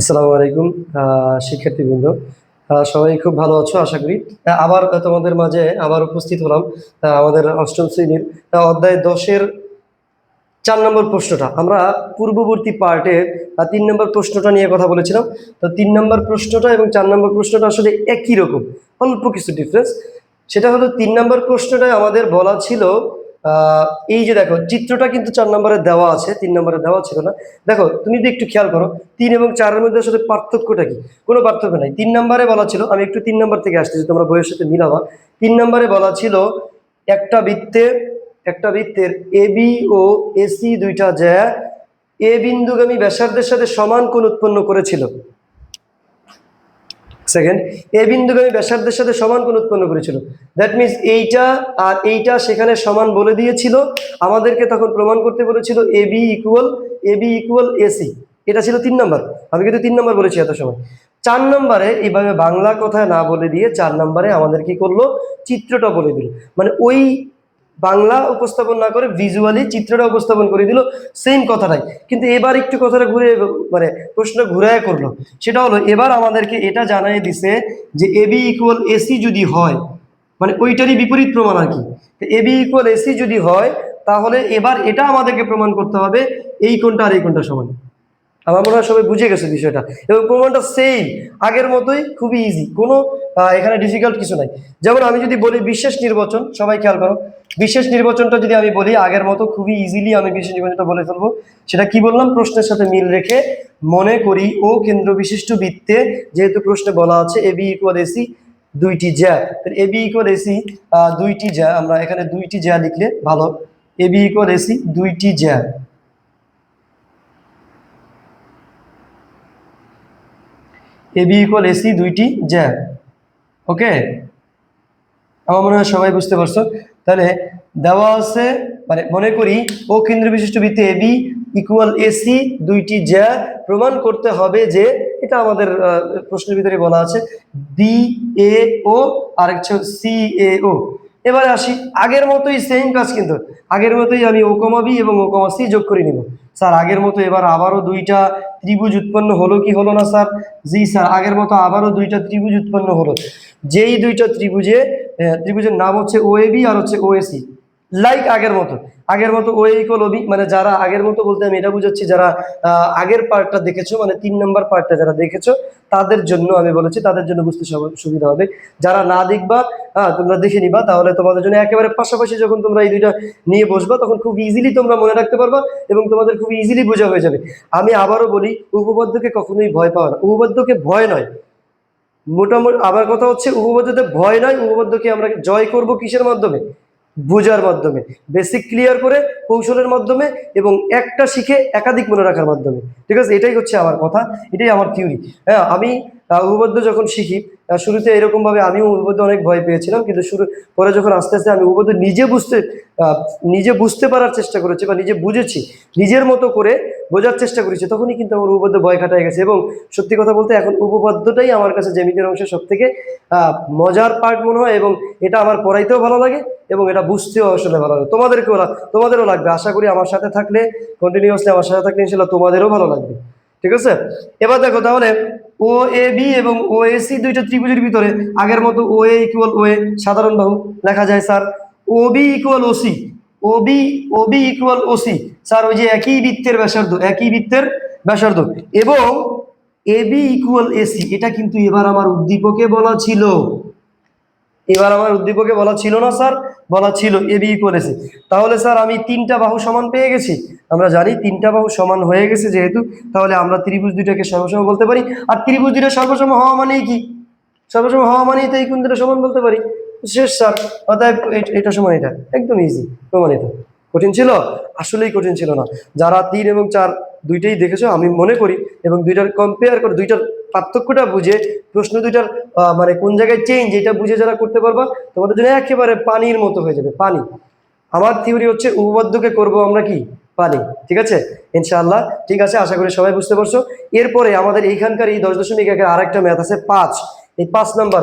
আসসালামু আলাইকুম শিক্ষার্থীবৃন্দ। সবাই খুব ভালো আছো, আশা করি। আবার তোমাদের মাঝে আবার উপস্থিত হলাম আমাদের অষ্টম শ্রেণির অধ্যায় দশের চার নম্বর প্রশ্নটা। আমরা পূর্ববর্তী পার্টে তিন নম্বর প্রশ্নটা নিয়ে কথা বলেছিলাম। তো তিন নম্বর প্রশ্নটা এবং চার নম্বর প্রশ্নটা আসলে একই রকম, অল্প কিছু ডিফারেন্স সেটা হলো তিন নম্বর প্রশ্নটায় আমাদের বলা ছিল এই যে দেখো, চিত্রটা কিন্তু চার নম্বরে দেওয়া আছে, তিন নম্বরে দেওয়া ছিল না। দেখো, তুমি যদি একটু খেয়াল করো, তিন এবং চারের মধ্যে আসলে পার্থক্যটা কি? কোনো পার্থক্য নাই। তিন নম্বরে বলা ছিল, আমি একটু তিন নম্বর থেকে আসতেছি, তোমরা বইয়ের সাথে মিলাবা। তিন নম্বরে বলা ছিল, একটা বৃত্তে, একটা বৃত্তের এ বি ও এসি দুইটা যা, এ বিন্দুগামী ব্যাসার্ধের সাথে সমান কোণ উৎপন্ন করেছিল। সেকেন্ড এ আমি ব্যাসার্ধের সাথে সমান কোণ উৎপন্ন করেছিল। দ্যাট মিনস এইটা আর এইটা সেখানে সমান বলে দিয়েছিল। আমাদেরকে তখন প্রমাণ করতে বলেছিল A B equal A B equal A C এটা ছিল তিন নম্বর। আমি কিন্তু তিন নম্বর বলেছি এত সময়। চার নম্বরে এইভাবে বাংলা কথায় না বলে দিয়ে চার নম্বরে আমাদের কি করল? চিত্রটা বলে দিল। মানে ওই বাংলা উপস্থাপন না করে ভিজুয়ালি চিত্রটা উপস্থাপন করে দিল সেম কথাটাই। কিন্তু এবার একটু কথাটা ঘুরে মানে প্রশ্ন ঘুরায় করল। সেটা হলো, এবার আমাদেরকে এটা জানাই দিছে যে এবি ইকুয়াল এসি যদি হয় মানে ওইটারই বিপরীত প্রমাণ আর কি। এবি ইকুয়াল এসি যদি হয়, তাহলে এবার এটা আমাদেরকে প্রমাণ করতে হবে, এই কোনটা আর এই কোনটা সমান। আমার মনে হয় সবাই বুঝে গেছে বিষয়টা। এবং প্রমাণটা সেম আগের মতোই খুবই ইজি কোনো এখানে ডিফিকাল্ট কিছু নাই। যেমন আমি যদি বলি বিশেষ নির্বাচন, সবাই খেয়াল করো, বিশেষ নির্বাচনটা যদি আমি বলি, আগের মতো খুবই ইজিলি আমি বিশেষ নির্বাচনটা বলে ফেলব। সেটা কি বললাম? প্রশ্নের সাথে মিল রেখে মনে করি ও কেন্দ্র বিশিষ্ট বৃত্তে যেহেতু প্রশ্নে বলা আছে এ বি ইকুয়াল এসি দুইটি জ্যা। এ বি ইকুয়াল এসি দুইটি জ্যা। আমরা এখানে দুইটি জ্যা লিখলে ভালো। এ বি ইকুয়াল এসি দুইটি জ্যা। এ বি ইকুয়াল এসি দুইটি জ্যা। ওকে আমার মনে হয় সবাই বুঝতে পারছ। তাহলে দেওয়া আছে মানে মনে করি, ও কেন্দ্র বিশিষ্ট বৃত্তে এ বি ইকুয়াল এসি দুইটি জ্যা প্রমাণ করতে হবে যে এটা আমাদের প্রশ্নের ভিতরে বলা আছে। বি এ ও আর হচ্ছে সি এ ও এবারে আসি, আগের মতোই সেম কাজ কিন্তু। আগের মতোই আমি ও কমা বি এবং ও কমা সি যোগ করে নিব। স্যার, আগের মতো এবার আবারও দুইটা ত্রিভুজ উৎপন্ন হলো কি হলো না, স্যার? জি, স্যার, আগের মতো আবারও দুইটা ত্রিভুজ উৎপন্ন হলো। যেই দুইটা ত্রিভুজে ত্রিভুজের নাম হচ্ছে ও বি আর হচ্ছে ওএসি লাইক আগের মতো। আগের মতো ও ইকোল ওবি মানে যারা আগের মতো বলতে আমি এটা বুঝাচ্ছি, যারা আগের পার্টটা দেখেছ মানে তিন নম্বর পার্টটা যারা দেখেছ, তাদের জন্য আমি বলেছি, তাদের জন্য বুঝতে সুবিধা হবে। যারা না দেখবা হ্যাঁ তোমরা দেখে নিবা, তাহলে তোমাদের জন্য একেবারে পাশাপাশি যখন তোমরা এই দুইটা নিয়ে বসবা, তখন খুব ইজিলি তোমরা মনে রাখতে পারবা এবং তোমাদের খুব ইজিলি বোঝা হয়ে যাবে। আমি আবারও বলি উপপাদ্যকে কখনোই ভয় পাওয়া না। উপপাদ্যকে ভয় নয়। মোটামুটি আবার কথা হচ্ছে উপপাদ্যতে ভয় নয় উপপাদ্যকে আমরা জয় করব কিসের মাধ্যমে? বোঝার মাধ্যমে বেসিক ক্লিয়ার করে কৌশলের মাধ্যমে এবং একটা শিখে একাধিক মনে রাখার মাধ্যমে। ঠিক আছে? এটাই হচ্ছে আমার কথা, এটাই আমার থিওরি হ্যাঁ আমি উপবদ্ধ যখন শিখি শুরুতে এরকমভাবে আমিও উপপাদ্য অনেক ভয় পেয়েছিলাম, কিন্তু শুরু, পরে যখন আস্তে আস্তে আমি উপপাদ্য নিজে বুঝতে নিজে বুঝতে পারার চেষ্টা করেছি বা নিজে বুঝেছি, নিজের মতো করে বোঝার চেষ্টা করেছি, তখনই কিন্তু আমার উপপাদ্য ভয় কাটায় গেছে। এবং সত্যি কথা বলতে এখন উপপাদ্যটাই আমার কাছে জ্যামিতির অংশে সব থেকে মজার পার্ট মনে হয় এবং এটা আমার পড়াইতেও ভালো লাগে এবং এটা বুঝতেও আসলে ভালো লাগে। তোমাদেরকেও তোমাদেরও লাগবে। আশা করি আমার সাথে থাকলে কন্টিনিউয়াসলি আমার সাথে থাকলে ইনশাল্লাহ তোমাদেরও ভালো লাগবে। ঠিক আছে? এবার দেখো তাহলে ও এ বি এবং ও এ সি দুইটা ত্রিভুজের ভিতরে আগের মতো ও এ ইকুয়াল ও এ সাধারণ বাহু লেখা যায়, sir. O B equal O C O B O B equal O C sir ওই যে একই বৃত্তের ব্যাসার্ধ, একই বৃত্তের ব্যাসার্ধ। এবং এ বি ইকুয়াল এসি এটা কিন্তু এবার আমার উদ্দীপকে বলা ছিল। এবার আমার উদ্দীপকে বলা ছিল না, স্যার। বলা ছিল A B equal A C তাহলে, স্যার, আমি তিনটা বাহু সমান পেয়ে গেছি। আমরা জানি তিনটা বাহু সমান হয়ে গেছে যেহেতু। তাহলে আমরা ত্রিভুজ দুইটাকে সর্বসম বলতে পারি। আর ত্রিভুজ দুইটা সর্বসম হওয়া মানেই কি? সর্বসম হওয়া মানেই তো এই কোন দুটো সমান বলতে পারি। শেষ স্যার, অতএব এটা সমান এটা, একদম ইজি প্রমাণিত। কঠিন ছিল? আসলেই কঠিন ছিল না। যারা তিন এবং চার দুইটাই দেখেছ, আমি মনে করি, এবং দুইটার কম্পেয়ার করে, দুইটার পার্থক্যটা বুঝে, প্রশ্ন দুইটার মানে কোন জায়গায় চেঞ্জ এটা বুঝে যারা করতে পারবা, তোমাদের জন্য একেবারে পানির মতো হয়ে যাবে, পানি। আমার থিওরি হচ্ছে, উপপাদ্যকে করব আমরা কি? পানি, ঠিক আছে? ইনশাআল্লাহ, ঠিক আছে, আশা করি সবাই বুঝতে পারছ। এরপরে আমাদের এইখানকার এই দশ দশমিক একের আরেকটা ম্যাথ আছে, পাঁচ। এই পাঁচ নাম্বার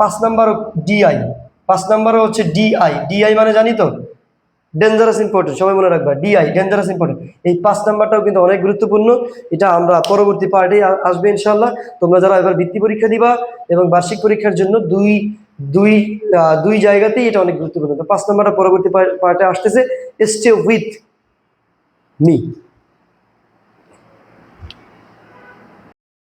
পাঁচ নাম্বার ডিআই পাঁচ নাম্বারও হচ্ছে ডিআই ডিআই মানে জানি তো? ডেঞ্জারাস ইম্পর্টেন্ট সবাই মনে রাখবা ডিআই ডেঞ্জারাস ইম্পর্টেন্ট এই পাঁচ নাম্বারটাও কিন্তু অনেক গুরুত্বপূর্ণ, এটা আমরা পরবর্তী পার্টে আসবে ইনশাল্লাহ তোমরা যারা এবার বৃত্তি পরীক্ষা দিবা এবং বার্ষিক পরীক্ষার জন্য দুই দুই দুই জায়গাতেই এটা অনেক গুরুত্বপূর্ণ। তো পাঁচ নাম্বারটা পরবর্তী পার্টে আসতেছে স্টে উইথ মি